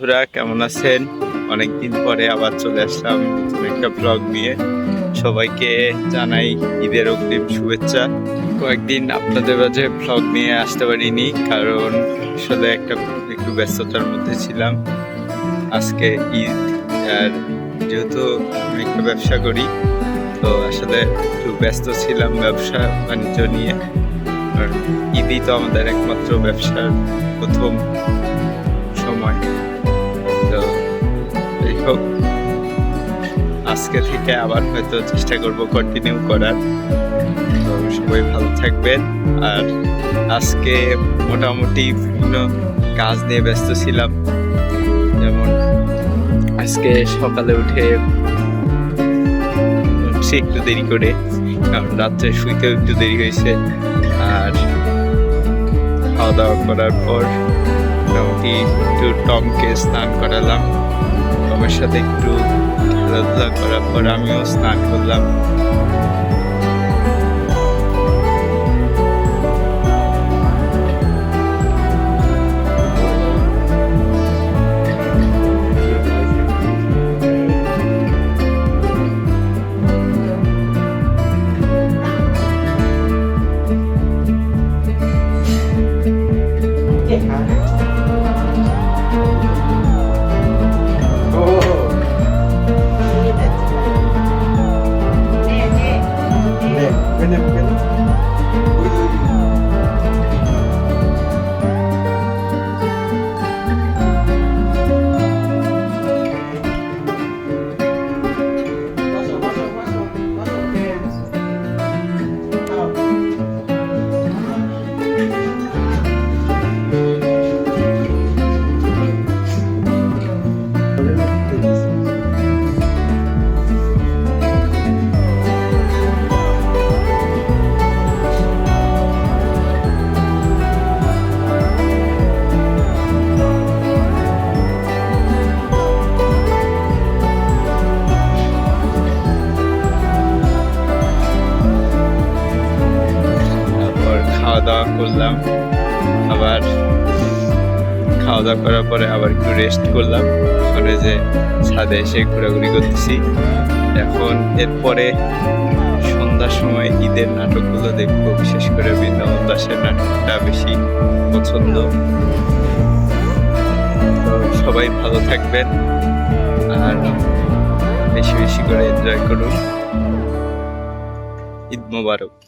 বন্ধুরা, কেমন আছেন? অনেকদিন পরে আবার চলে আসলাম একটা ব্লগ নিয়ে। সবাইকে জানাই ঈদের অগ্রিম শুভেচ্ছা। কয়েকদিন আপনাদের মাঝে ব্লগ নিয়ে আসতে পারিনি, কারণ আসলে একটা একটু ব্যস্ততার মধ্যে ছিলাম। আজকে ঈদ, আর যেহেতু একটা ব্যবসা করি, তো আসলে একটু ব্যস্ত ছিলাম ব্যবসা বাণিজ্য নিয়ে। কারণ ঈদই তো আমাদের একমাত্র ব্যবসার প্রথম সময়। হোক, আজকে থেকে আবার হয়তো চেষ্টা করব কন্টিনিউ করার। তো সবাই ভালো থাকবেন। আর আজকে মোটামুটি বিভিন্ন কাজ নিয়ে ব্যস্ত ছিলাম। যেমন আজকে সকালে উঠে উঠছি একটু দেরি করে, কারণ রাত্রে শুইতেও একটু দেরি হয়েছে। আর খাওয়া দাওয়া করার পর মোটামুটি একটু টমকে স্নান করালাম। টমের সাথে একটু খেলাধুলা করার পর আমিও স্নান করলাম। Bener-bener. করলাম। আবার খাওয়া দাওয়া করার পরে আবার একটু রেস্ট করলাম। করে যে ছাদে এসে ঘোরাঘুরি করতেছি। এখন এরপরে সন্ধ্যার সময় ঈদের নাটকগুলো দেখব। বিশেষ করে বৃন্দাবন দাসের নাটকটা বেশি পছন্দ। সবাই ভালো থাকবেন আর বেশি বেশি করে এনজয় করুন। ঈদ মোবারক।